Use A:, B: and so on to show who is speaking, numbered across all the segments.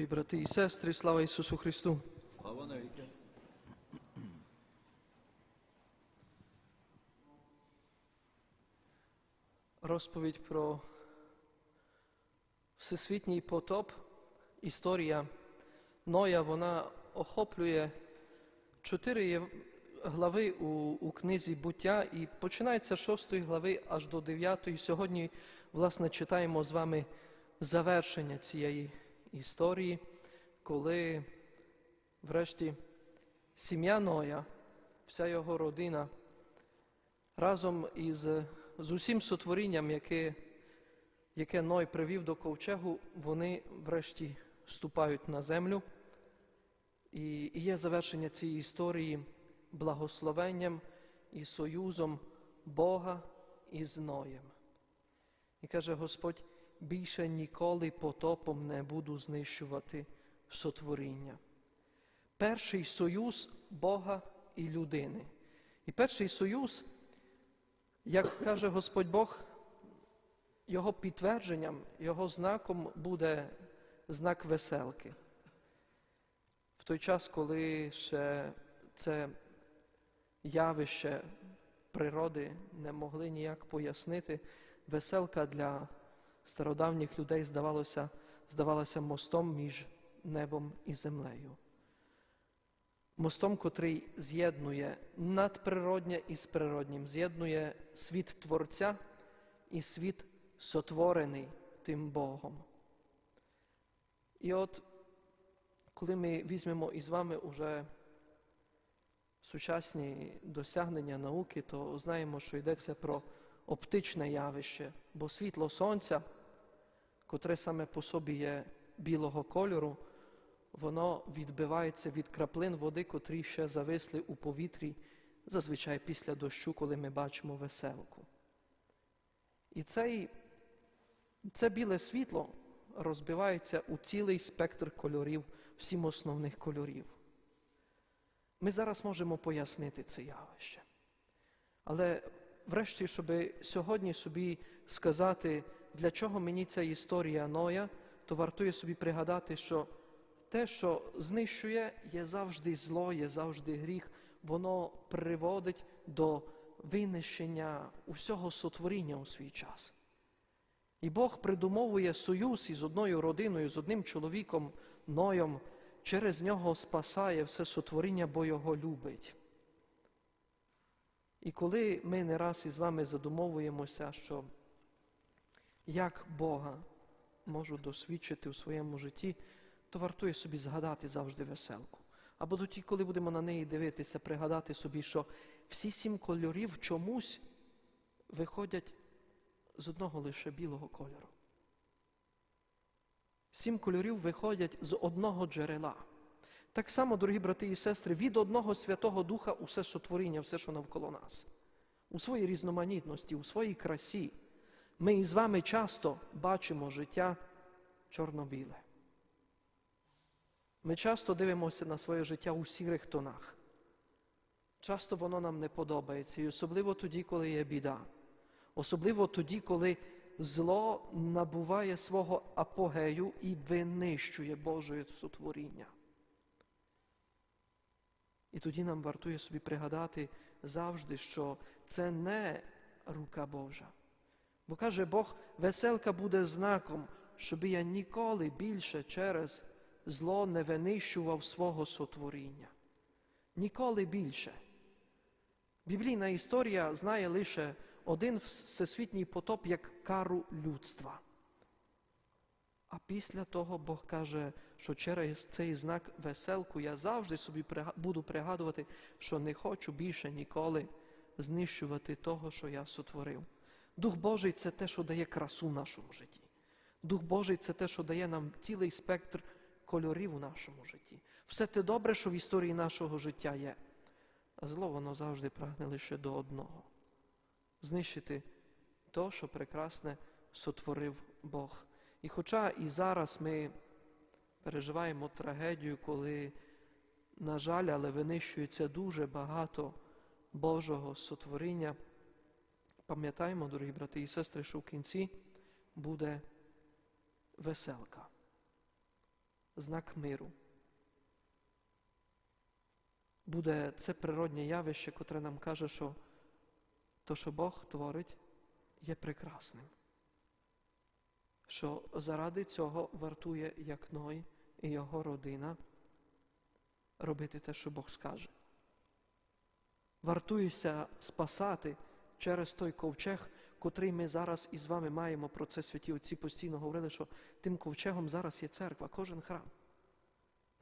A: Дорогі брати і сестри, слава Ісусу Христу!
B: Слава навіки.
A: Розповідь про всесвітній потоп, історія Ноя, вона охоплює чотири глави у, у книзі буття і починається з шостої глави аж до дев'ятої. Сьогодні, власне, читаємо з вами завершення цієї історії, коли врешті сім'я Ноя, вся його родина разом із з усім сотворінням, яке, яке Ной привів до ковчегу, вони врешті ступають на землю. І, є завершення цієї історії благословенням і союзом Бога із Ноєм. І каже Господь, більше ніколи потопом не буду знищувати сотворіння. Перший союз Бога і людини. І перший союз як каже Господь Бог, його підтвердженням, його знаком буде знак веселки. В той час, коли ще це явище природи не могли ніяк пояснити, веселка для стародавніх людей здавалося, здавалася мостом між небом і землею. Мостом, котрий з'єднує надприроднє із природнім, з'єднує світ Творця і світ сотворений тим Богом. І от, коли ми візьмемо із вами уже сучасні досягнення науки, то знаємо, що йдеться про оптичне явище, бо світло Сонця, котре саме по собі є білого кольору, воно відбивається від краплин води, котрі ще зависли у повітрі, зазвичай після дощу, коли ми бачимо веселку. І цей, це біле світло розбивається у цілий спектр кольорів, всім основних кольорів. Ми зараз можемо пояснити це явище. Але врешті, щоб сьогодні собі сказати, для чого мені ця історія Ноя, то вартує собі пригадати, що те, що знищує, є завжди зло, є завжди гріх, воно приводить до винищення усього сотворіння у свій час. І Бог придумовує союз із одною родиною, з одним чоловіком, Ноєм, через нього спасає все сотворіння, бо його любить. І коли ми не раз із вами задумовуємося, що як Бога можу досвідчити у своєму житті, то вартує собі згадати завжди веселку. Або тоді, коли будемо на неї дивитися, пригадати собі, що всі сім кольорів чомусь виходять з одного лише білого кольору. Сім кольорів виходять з одного джерела. Так само, дорогі брати і сестри, від одного Святого Духа усе сотворіння, все, що навколо нас, у своїй різноманітності, у своїй красі. Ми із вами часто бачимо життя чорно-біле. Ми часто дивимося на своє життя у сірих тонах. Часто воно нам не подобається, і особливо тоді, коли є біда. Особливо тоді, коли зло набуває свого апогею і винищує Божої сотворіння. І тоді нам вартує собі пригадати завжди, що це не рука Божа. Бо каже Бог, веселка буде знаком, щоб я ніколи більше через зло не винищував свого сотворіння. Ніколи більше. Біблійна історія знає лише один всесвітній потоп як кару людства. А після того Бог каже, що через цей знак веселку я завжди собі буду пригадувати, що не хочу більше ніколи знищувати того, що я сотворив. Дух Божий це те, що дає красу в нашому житті. Дух Божий це те, що дає нам цілий спектр кольорів у нашому житті. Все те добре, що в історії нашого життя є. А зло воно завжди прагне лише до одного знищити то, що прекрасне сотворив Бог. І хоча і зараз ми переживаємо трагедію, коли, на жаль, але винищується дуже багато Божого сотворіння, пам'ятаємо, дорогі брати і сестри, що в кінці буде веселка. знак миру. Буде це природнє явище, котре нам каже, що то, що Бог творить, є прекрасним. Що заради цього вартує як Ной і його родина робити те, що Бог скаже. Вартується спасати через той ковчег, котрий ми зараз із вами маємо про це святі отці постійно говорили, що тим ковчегом зараз є церква, кожен храм.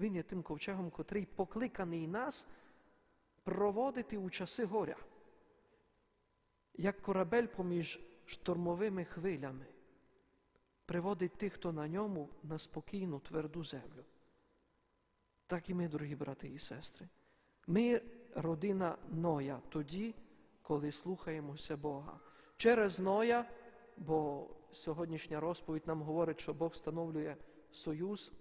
A: Він є тим ковчегом, котрий покликаний нас проводити у часи горя, як корабель поміж штормовими хвилями, приводить тих, хто на ньому на спокійну тверду землю. Так і ми, дорогі брати і сестри. Ми родина Ноя тоді, коли слухаємося Бога. Через Ноя, бо сьогоднішня розповідь нам говорить, що Бог встановлює союз,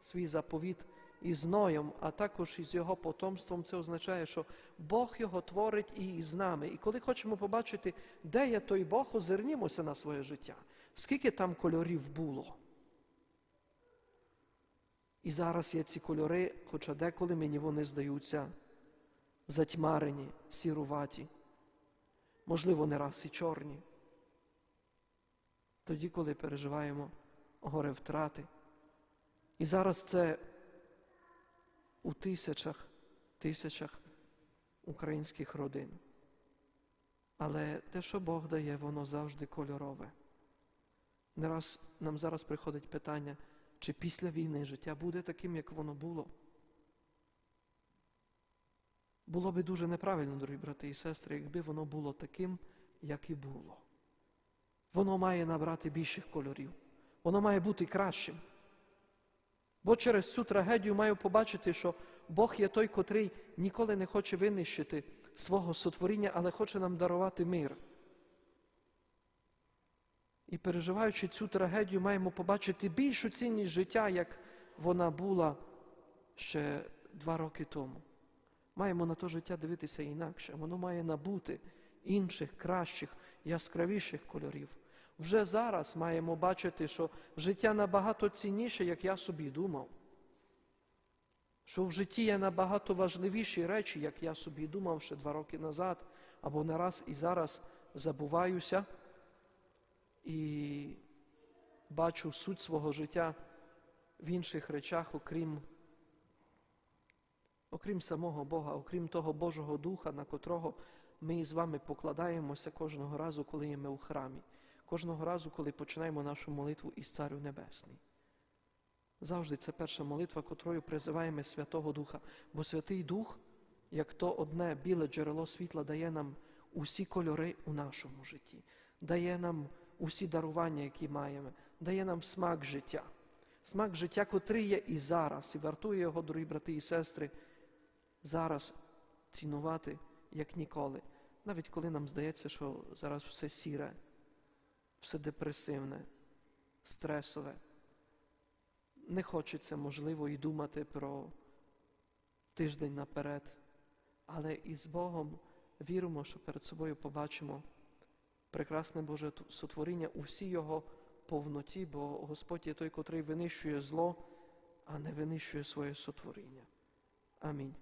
A: свій заповіт із Ноєм, а також із його потомством. Це означає, що Бог його творить і з нами. І коли хочемо побачити, де є той Бог, озирнімося на своє життя. Скільки там кольорів було? І зараз є ці кольори, хоча деколи мені вони здаються затьмарені, сіруваті, можливо, не раз і чорні. Тоді, коли переживаємо горе втрати. І зараз це у тисячах, тисячах українських родин. Але те, що Бог дає, воно завжди кольорове. Не раз нам зараз приходить питання, чи після війни життя буде таким, як воно було. Було би дуже неправильно, дорогі брати і сестри, якби воно було таким, як і було. Воно має набрати більших кольорів. Воно має бути кращим. Бо через цю трагедію маю побачити, що Бог є той, котрий ніколи не хоче винищити свого сотворіння, але хоче нам дарувати мир. І переживаючи цю трагедію, маємо побачити більшу цінність життя, як вона була ще два роки тому. Маємо на то життя дивитися інакше. Воно має набути інших, кращих, яскравіших кольорів. Вже зараз маємо бачити, що життя набагато цінніше, як я собі думав. Що в житті є набагато важливіші речі, як я собі думав ще два роки назад, або не раз і зараз забуваюся і бачу суть свого життя в інших речах, окрім, окрім самого Бога, окрім того Божого Духа, на котрого ми з вами покладаємося кожного разу, коли є ми у храмі, кожного разу, коли починаємо нашу молитву із Царю Небесний. Завжди це перша молитва, котрою призиваємо Святого Духа. Бо Святий Дух, як то одне біле джерело світла, дає нам усі кольори у нашому житті, дає нам усі дарування, які маємо, дає нам смак життя. Смак життя, котрий є і зараз, і вартує його, дорогі брати і сестри, зараз цінувати як ніколи. Навіть коли нам здається, що зараз все сіре, все депресивне, стресове. Не хочеться, можливо, і думати про тиждень наперед, але із Богом віримо, що перед собою побачимо прекрасне Боже сотворіння у всій Його повноті, бо Господь є той, котрий винищує зло, а не винищує своє сотворіння. Амінь.